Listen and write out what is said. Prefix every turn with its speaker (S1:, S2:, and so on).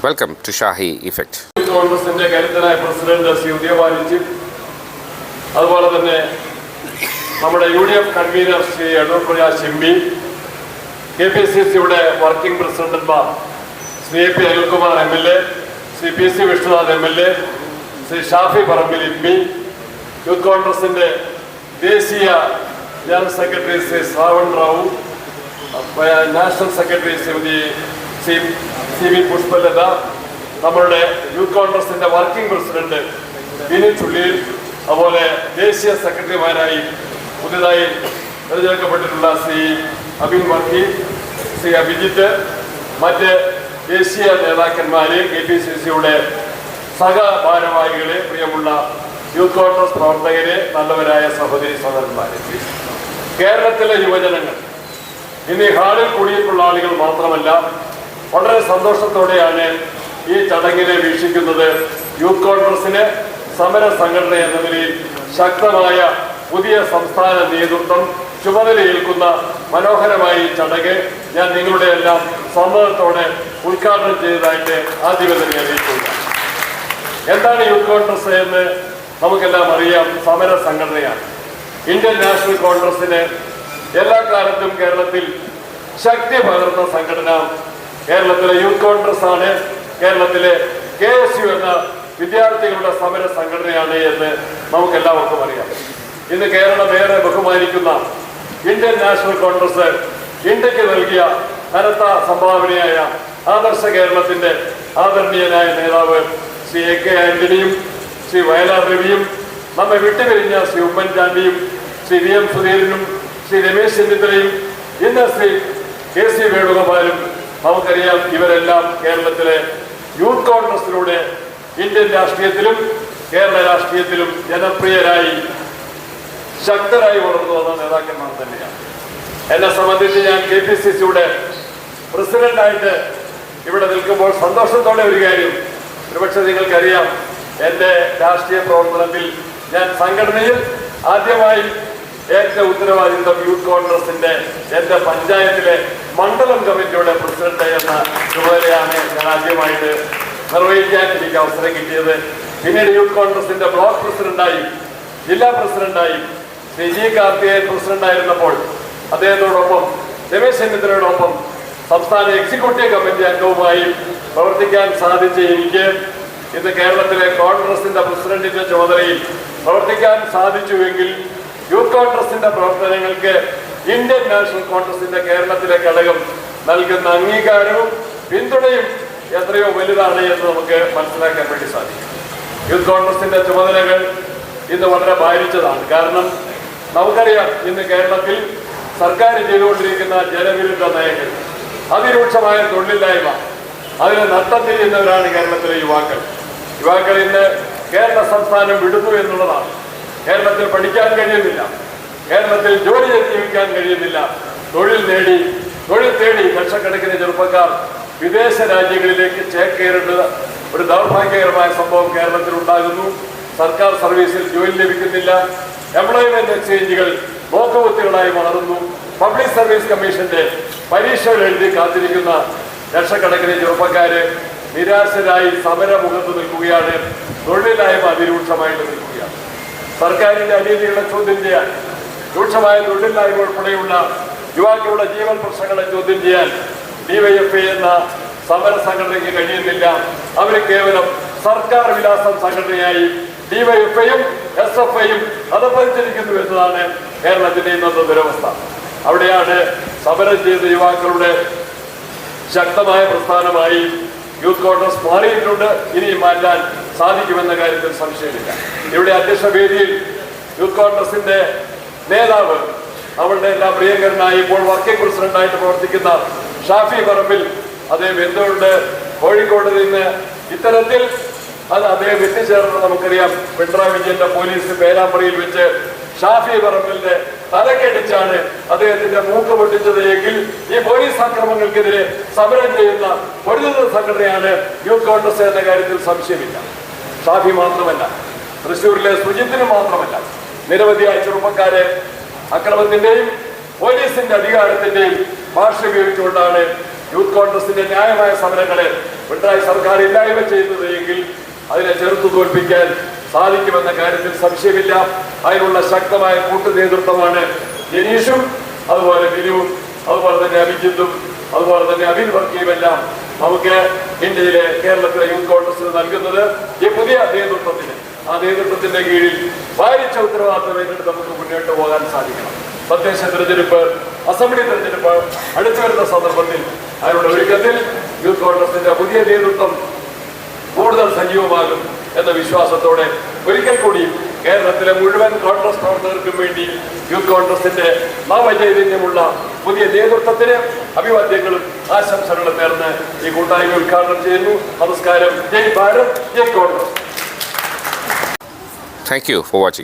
S1: Welcome to Shahi Effect.
S2: കോൺഗ്രസിന്റെ കരുത്തനായ president Shri ഉദയപാലിച്ചും അതുപോലെ തന്നെ നമ്മുടെ U D F convener Shri Adoor Prakash M P K P C സിയുടെ വർക്കിംഗ് പ്രസിഡന്റുമാർ Shri A P Anilkumar M L A Shri P C Vishnunath M L A Shri Shafi Parambil M P youth കോൺഗ്രസിന്റെ ദേശീയ general secretary Shri Shravan Rao national secretary Shrimati C C V Pushpalatha നമ്മളുടെ youth കോൺഗ്രസിന്റെ working president Vineeth Chulliyil അതുപോലെ ദേശീയ സെക്രട്ടറിമാരായി പുതിയതായി തിരഞ്ഞെടുക്കപ്പെട്ടിട്ടുള്ള ശ്രീ അബിൻ വർക്കി ശ്രീ അഭിജിത്ത് മറ്റ് ദേശീയ നേതാക്കന്മാര് K P C സിയുടെ സഹഭാരവാഹികളെ പ്രിയമുള്ള യൂത്ത് കോൺഗ്രസ് പ്രവർത്തകരെ നല്ലവരായ സഹോദരി സഹോദരന്മാരെ. കേരളത്തിലെ യുവജനങ്ങൾ ഇന്ന് ഹാളിൽ കൂടിയിട്ടുള്ള ആളുകൾ മാത്രമല്ല വളരെ സന്തോഷത്തോടെയാണ് ഈ ചടങ്ങിനെ വീക്ഷിക്കുന്നത്. യൂത്ത് കോൺഗ്രസിന് സമര സംഘടന എന്ന നിലയിൽ ശക്തമായ പുതിയ സംസ്ഥാന നേതൃത്വം ചുമതലയേൽക്കുന്ന മനോഹരമായ ഈ ചടങ്ങ് ഞാൻ നിങ്ങളുടെ എല്ലാം സമ്മതത്തോടെ ഉദ്ഘാടനം ചെയ്തതായിട്ട് ആദ്യമേ തന്നെ അറിയിക്കുക എന്താണ് യൂത്ത് കോൺഗ്രസ് എന്ന് നമുക്കെല്ലാം അറിയാം. സമര സംഘടനയാണ്. ഇന്ത്യൻ നാഷണൽ കോൺഗ്രസിന് എല്ലാ കാലത്തും കേരളത്തിൽ ശക്തി പകർന്ന സംഘടന കേരളത്തിലെ യൂത്ത് കോൺഗ്രസ് ആണ്. കേരളത്തിലെ കെ എസ് യു എന്ന വിദ്യാർത്ഥികളുടെ സമര സംഘടനയാണ് എന്ന് നമുക്ക് എല്ലാവർക്കും അറിയാം. ഇന്ന് കേരളം ഏറെ ബഹുമാനിക്കുന്ന ഇന്ത്യൻ നാഷണൽ കോൺഗ്രസ് ഇന്ത്യയ്ക്ക് നൽകിയ കനത്ത സംഭാവനയായ ആദർശ കേരളത്തിന്റെ ആദരണീയനായ നേതാവ് ശ്രീ എ കെ ആന്റണിയും ശ്രീ വയലാർ രവിയും നമ്മെ വിട്ടുപിരിഞ്ഞ ശ്രീ ഉമ്മൻചാണ്ടിയും ശ്രീ വി എം സുധീരനും ശ്രീ രമേശ് ചെന്നിത്തലയും ഇന്ന് ശ്രീ കെ സി വേണുഗോപാലും നമുക്കറിയാം ഇവരെല്ലാം കേരളത്തിലെ യൂത്ത് കോൺഗ്രസിലൂടെ ഇന്ത്യൻ രാഷ്ട്രീയത്തിലും കേരള രാഷ്ട്രീയത്തിലും ജനപ്രിയരായി ശക്തരായി വളർന്നു വന്ന നേതാക്കന്മാർ തന്നെയാണ്. എന്നെ സംബന്ധിച്ച് ഞാൻ കെ പി സി സിയുടെ പ്രസിഡന്റായിട്ട് ഇവിടെ നിൽക്കുമ്പോൾ സന്തോഷത്തോടെ ഒരു കാര്യം ഒരുപക്ഷെ നിങ്ങൾക്കറിയാം. എന്റെ രാഷ്ട്രീയ പ്രവർത്തനത്തിൽ ഞാൻ സംഘടനയിൽ ആദ്യമായി ഏറ്റ ഉത്തരവാദിത്വം യൂത്ത് കോൺഗ്രസിന്റെ എന്റെ പഞ്ചായത്തിലെ മണ്ഡലം കമ്മിറ്റിയുടെ പ്രസിഡന്റ് എന്ന ചുമതലയാണ് ഞാൻ ആദ്യമായിട്ട് നിർവഹിക്കാൻ എനിക്ക് അവസരം കിട്ടിയത്. പിന്നീട് യൂത്ത് കോൺഗ്രസിന്റെ ബ്ലോക്ക് പ്രസിഡന്റായി ജില്ലാ പ്രസിഡന്റായി ശ്രീ ജി കാർത്തികേയൻ പ്രസിഡന്റായിരുന്നപ്പോൾ അദ്ദേഹത്തോടൊപ്പം രമേശ് ചെന്നിത്തലയോടൊപ്പം സംസ്ഥാന എക്സിക്യൂട്ടീവ് കമ്മിറ്റി അംഗവുമായി പ്രവർത്തിക്കാൻ സാധിച്ച എനിക്ക് ഇന്ന് കേരളത്തിലെ കോൺഗ്രസിന്റെ പ്രസിഡന്റിന്റെ ചുമതലയിൽ പ്രവർത്തിക്കാൻ സാധിച്ചുവെങ്കിൽ യൂത്ത് കോൺഗ്രസിന്റെ പ്രവർത്തനങ്ങൾക്ക് ഇന്ത്യൻ നാഷണൽ കോൺഗ്രസിന്റെ കേരളത്തിലെ ഘടകം നൽകുന്ന അംഗീകാരവും പിന്തുണയും എത്രയോ വലുതാണ് എന്ന് നമുക്ക് മനസ്സിലാക്കാൻ വേണ്ടി സാധിക്കും. യൂത്ത് കോൺഗ്രസിന്റെ ചുമതലകൾ ഇന്ന് വളരെ ഭാരിച്ചതാണ്. കാരണം നമുക്കറിയാം ഇന്ന് കേരളത്തിൽ സർക്കാർ ചെയ്തുകൊണ്ടിരിക്കുന്ന ജനവിരുദ്ധ നയങ്ങൾ അതിരൂക്ഷമായ തൊഴിലില്ലായ്മ അതിന് നട്ടം തിരിയുന്നവരാണ് കേരളത്തിലെ യുവാക്കൾ. യുവാക്കൾ ഇന്ന് കേരള സംസ്ഥാനം വിടുന്നു എന്നുള്ളതാണ്. കേരളത്തിൽ പഠിക്കാൻ കഴിയുന്നില്ല. കേരളത്തിൽ ജോലി ജീവിക്കാൻ കഴിയുന്നില്ല. തൊഴിൽ നേടി തൊഴിൽ തേടി ലക്ഷക്കണക്കിന് ചെറുപ്പക്കാർ വിദേശ രാജ്യങ്ങളിലേക്ക് ചേക്കേറേണ്ടത് ഒരു ദൗർഭാഗ്യകരമായ സംഭവം കേരളത്തിൽ ഉണ്ടാകുന്നു. സർക്കാർ സർവീസിൽ ജോലി ലഭിക്കുന്നില്ല. എംപ്ലോയ്മെന്റ് എക്സ്ചേഞ്ചുകൾ നോക്കുകുത്തികളായി മാറുന്നു. പബ്ലിക് സർവീസ് കമ്മീഷന്റെ പരീക്ഷകൾ എഴുതി കാത്തിരിക്കുന്ന ലക്ഷക്കണക്കിന് ചെറുപ്പക്കാര് നിരാശരായി സമരമുഖത്ത് നിൽക്കുകയാണ്. തൊഴിലില്ലായ്മ അതിരൂക്ഷമായിട്ട് നിൽക്കുകയാണ്. സർക്കാരിന്റെ അനീതികളെ ചോദ്യം ചെയ്യാൻ രൂക്ഷമായ തൊഴിലില്ലായ്മ ഉൾപ്പെടെയുള്ള യുവാക്കളുടെ ജീവൻ പ്രശ്നങ്ങളെ ചോദ്യം ചെയ്യാൻ ഡിവൈഎഫ്ഐ എന്ന സമര സംഘടനയ്ക്ക് കഴിയുന്നില്ല. അവർ കേവലം സർക്കാർ വിലാസം സംഘടനയായി ഡിവൈഎഫ്ഐയും എസ് എഫ് ഐയും അതപ്പതിച്ചിരിക്കുന്നു എന്നതാണ് കേരളത്തിന്റെ ഇന്നത്തെ ദുരവസ്ഥ. അവിടെയാണ് സമരം ചെയ്ത യുവാക്കളുടെ ശക്തമായ പ്രസ്ഥാനമായി യൂത്ത് കോൺഗ്രസ് മാറിയിട്ടുണ്ട്. ഇനിയും മാറ്റാൻ സാധിക്കുമെന്ന കാര്യത്തിൽ സംശയമില്ല. ഇവിടെ അധ്യക്ഷ വേദിയിൽ യൂത്ത് കോൺഗ്രസിന്റെ നേതാവ് അവളുടെ എല്ലാം പ്രിയങ്കരനായി ഇപ്പോൾ വർക്കിംഗ് പ്രസിഡന്റായിട്ട് പ്രവർത്തിക്കുന്ന ഷാഫി പറമ്പിൽ അദ്ദേഹം എന്തുകൊണ്ട് കോഴിക്കോട് നിന്ന് ഇത്തരത്തിൽ അത് അദ്ദേഹം എത്തിച്ചേർന്നത് നമുക്കറിയാം. പിണറായി വിജയന്റെ പോലീസ് പേരാമ്പ്രയിൽ വെച്ച് ഷാഫി പറമ്പലിന്റെ തലക്കടിച്ചാണ് അദ്ദേഹത്തിന്റെ മൂക്ക് പൊട്ടിച്ചത് എങ്കിൽ ഈ പോലീസ് ആക്രമണങ്ങൾക്കെതിരെ സമരം ചെയ്യുന്ന പൊരുതുന്ന സംഘടനയാണ് യൂത്ത് കോൺഗ്രസ് എന്ന കാര്യത്തിൽ സംശയമില്ല. ഷാഫി മാത്രമല്ല തൃശ്ശൂരിലെ സുജിത്തിന് മാത്രമല്ല നിരവധിയായ ചെറുപ്പക്കാരെ അക്രമത്തിന്റെയും പോലീസിന്റെ അധികാരത്തിന്റെയും ഭാഷ ഉപയോഗിച്ചുകൊണ്ടാണ് യൂത്ത് കോൺഗ്രസിന്റെ ന്യായമായ സമരങ്ങളെ പിണറായി സർക്കാർ ഇല്ലായ്മ ചെയ്യുന്നത് എങ്കിൽ അതിനെ ചെറുത്തു തോൽപ്പിക്കാൻ സാധിക്കുമെന്ന കാര്യത്തിൽ സംശയമില്ല. അതിനുള്ള ശക്തമായ കൂട്ടു നേതൃത്വമാണ് ജനീഷും അതുപോലെ ബിനുവും അതുപോലെ തന്നെ അഭിജിത്തും അതുപോലെ തന്നെ അബിൻ വർക്കിയുമെല്ലാം നമുക്ക് ഇന്ത്യയിലെ കേരളത്തിലെ യൂത്ത് കോൺഗ്രസിന് നൽകുന്നത് ഈ പുതിയ നേതൃത്വത്തിന്. ആ നേതൃത്വത്തിന്റെ കീഴിൽ വാരിച്ച ഉത്തരവാദിത്വം ഏറ്റെടുത്ത് നമുക്ക് മുന്നോട്ട് പോകാൻ സാധിക്കണം. തദ്ദേശ തെരഞ്ഞെടുപ്പ് അസംബ്ലി തെരഞ്ഞെടുപ്പ് അടുത്തു വരുന്ന സന്ദർഭത്തിൽ അതിനുള്ള ഒരുക്കത്തിൽ യൂത്ത് കോൺഗ്രസിന്റെ പുതിയ നേതൃത്വം കൂടുതൽ സജീവമാകും. എന്ന വിശ്വാസത്തോടെ ഒരിക്കൽ കൂടി കേരളത്തിലെ മുഴുവൻ കോൺഗ്രസ് പ്രവർത്തകർക്കും വേണ്ടി യൂത്ത് കോൺഗ്രസിന്റെ നവചൈതന്യമുള്ള പുതിയ നേതൃത്വത്തിന് അഭിവാദ്യങ്ങളും ആശംസകളും നേർന്ന് ഈ കൂട്ടായ്മ ഉദ്ഘാടനം ചെയ്യുന്നു. നമസ്കാരം. ജയ് ഭാരത്. ജയ് Congress.
S1: Thank you for watching.